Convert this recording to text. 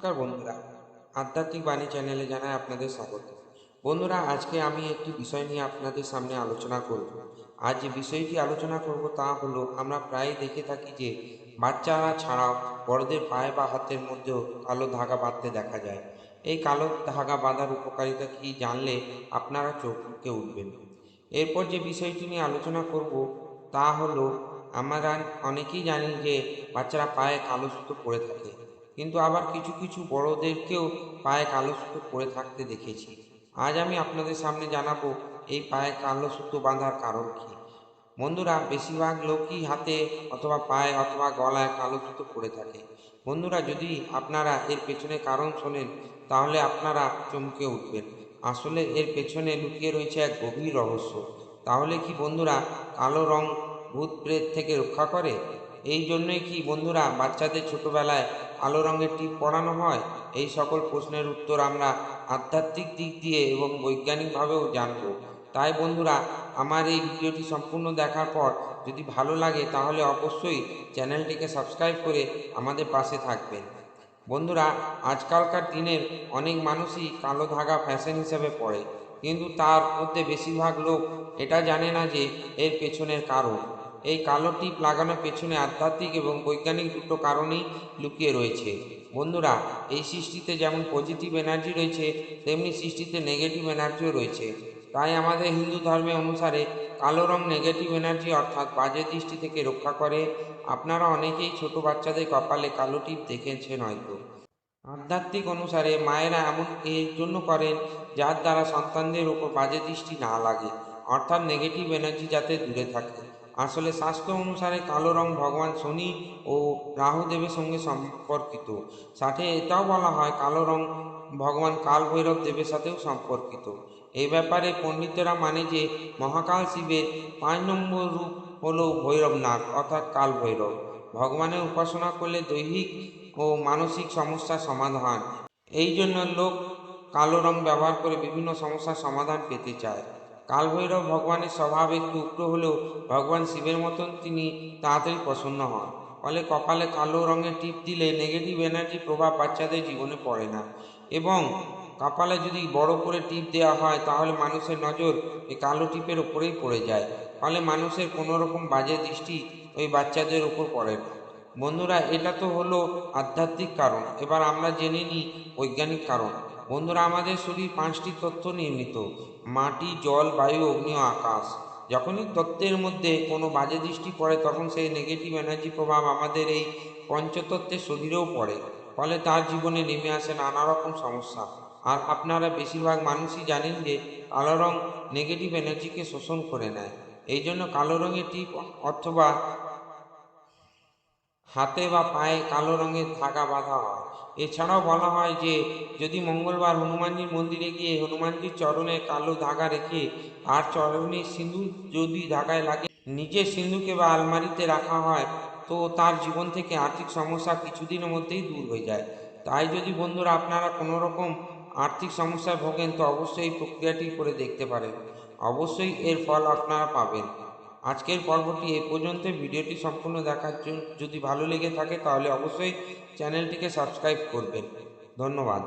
নমস্কার বন্ধুরা। আধ্যাত্মিক বাণী চ্যানেলে জানাই আপনাদের স্বাগত। বন্ধুরা, আজকে আমি একটি বিষয় নিয়ে আপনাদের সামনে আলোচনা করব। আজ যে বিষয়টি আলোচনা করব তা হলো, আমরা প্রায় দেখে থাকি যে, বাচ্চারা ছাড়াও বড়দের পায়ে বা হাতের মধ্যেও কালো ধাগা বাঁধতে দেখা যায়। এই কালো ধাগা বাঁধার উপকারিতা কি জানলে আপনারা চমকে উঠবেন। এরপর যে বিষয়টি নিয়ে আলোচনা করব, তা হলো, আমরা অনেকেই জানি যে, বাচ্চারা পায়ে কালো সুতো পরে থাকে। কিন্তু আবার কিছু কিছু বড়দেরকেও পায়ে কালো সুতো পরে থাকতে দেখেছি। আজ আমি আপনাদের সামনে জানাব এই পায়ে কালো সুতো বাঁধার কারণ কি। বন্ধুরা, বেশিরভাগ লোকই হাতে অথবা পায়ে অথবা গলায় কালো সুতো পরে থাকে। বন্ধুরা, যদি আপনারা এর পেছনে কারণ শোনেন, তাহলে আপনারা চমকে উঠবেন। আসলে এর পেছনে লুকিয়ে রয়েছে এক গভীর রহস্য। তাহলে কি বন্ধুরা কালো রং ভূত প্রেত থেকে রক্ষা করে? এই জন্যই কি বন্ধুরা বাচ্চাদের ছোটবেলায় কালো রঙের টিপ পরানো হয়, এই সকল প্রশ্নের উত্তর আমরা আধ্যাত্মিক দিক দিয়ে এবং বৈজ্ঞানিকভাবেও জানব। তাই বন্ধুরা, আমার এই ভিডিওটি সম্পূর্ণ দেখার পর যদি ভালো লাগে তাহলে অবশ্যই চ্যানেলটিকে সাবস্ক্রাইব করে আমাদের পাশে থাকবেন। বন্ধুরা, আজকালকার দিনের অনেক মানুষই কালো ধাগা ফ্যাশন হিসেবে পড়ে, কিন্তু তার মধ্যে বেশিরভাগ লোক এটা জানে না যে এর পেছনের কারণ। এই কালো টিপ লাগানোর পেছনে আধ্যাত্মিক এবং বৈজ্ঞানিক দুটো কারণেই লুকিয়ে রয়েছে। বন্ধুরা, এই সৃষ্টিতে যেমন পজিটিভ এনার্জি রয়েছে, তেমনি সৃষ্টিতে নেগেটিভ এনার্জিও রয়েছে। তাই আমাদের হিন্দু ধর্মে অনুসারে কালো রং নেগেটিভ এনার্জি অর্থাৎ বাজে দৃষ্টি থেকে রক্ষা করে। আপনারা অনেকেই ছোট বাচ্চাদের কপালে কালো টিপ দেখেছেন হয়তো। আধ্যাত্মিক অনুসারে মায়েরা এমন এর জন্য করেন যার দ্বারা সন্তানদের ওপর বাজে দৃষ্টি না লাগে, অর্থাৎ নেগেটিভ এনার্জি যাতে দূরে থাকে। আসলে শাস্ত্র অনুসারে কালো রং ভগবান শনি ও রাহু দেবের সঙ্গে সম্পর্কিত। সাথে এটাও বলা হয়, কালো রং ভগবান কাল ভৈরব দেবের সাথেও সম্পর্কিত। এই ব্যাপারে পণ্ডিতরা মানে যে, মহাকাল শিবের পাঁচ নম্বর রূপ হলো ভৈরবনাথ, অর্থাৎ কাল ভৈরব ভগবানের উপাসনা করলে দৈহিক ও মানসিক সমস্যার সমাধান। এই জন্য লোক কালো রং ব্যবহার করে বিভিন্ন সমস্যার সমাধান পেতে চায়। কালভৈরব ভগবানের স্বভাব একটু উগ্র হলেও ভগবান শিবের মতন তিনি তাড়াতাড়ি প্রসন্ন হন। ফলে কপালে কালো রঙের টিপ দিলে নেগেটিভ এনার্জি প্রভাব বাচ্চাদের জীবনে পড়ে না। এবং কপালে যদি বড় করে টিপ দেওয়া হয়, তাহলে মানুষের নজর এই কালো টিপের উপরেই পড়ে যায়। ফলে মানুষের কোনো রকম বাজে দৃষ্টি ওই বাচ্চাদের উপর পড়ে না। বন্ধুরা, এটা তো হলো আধ্যাত্মিক কারণ। এবার আমরা জেনে নিই বৈজ্ঞানিক কারণ। বন্ধুরা, আমাদের শরীর পাঁচটি তত্ত্ব নির্মিত। মাটি, জল, বায়ু, অগ্নি ও আকাশ। যখনই তত্ত্বের মধ্যে কোনো বাজে দৃষ্টি পড়ে, তখন সেই নেগেটিভ এনার্জি প্রভাব আমাদের এই পঞ্চতত্ত্বের শরীরেও পড়ে। ফলে তার জীবনে নেমে আসে নানা রকম সমস্যা। আর আপনারা বেশিরভাগ মানুষই জানেন যে, কালো রং নেগেটিভ এনার্জিকে শোষণ করে নেয়। এই জন্য কালো রঙের টিপ অথবা হাতে বা পায়ে কালো রঙের ধাগা বাঁধা হয়। এছাড়াও বলা হয় যে, যদি মঙ্গলবার হনুমানজির মন্দিরে গিয়ে হনুমানজির চরণে কালো ধাগা রেখে আর চরণে সিঁদুর যদি ধাগায় লাগে, নিজের সিঁদুকে বা আলমারিতে রাখা হয়, তো তার জীবন থেকে আর্থিক সমস্যা কিছুদিনের মধ্যেই দূর হয়ে যায়। তাই যদি বন্ধুরা আপনারা কোনো রকম আর্থিক সমস্যায় ভোগেন, তো অবশ্যই এই প্রক্রিয়াটি করে দেখতে পারেন। অবশ্যই এর ফল আপনারা পাবেন। আজকের পর্বটি এ পর্যন্ত। ভিডিওটি সম্পূর্ণ দেখার জন্য যদি ভালো লেগে থাকে তাহলে অবশ্যই চ্যানেলটিকে সাবস্ক্রাইব করবেন। ধন্যবাদ।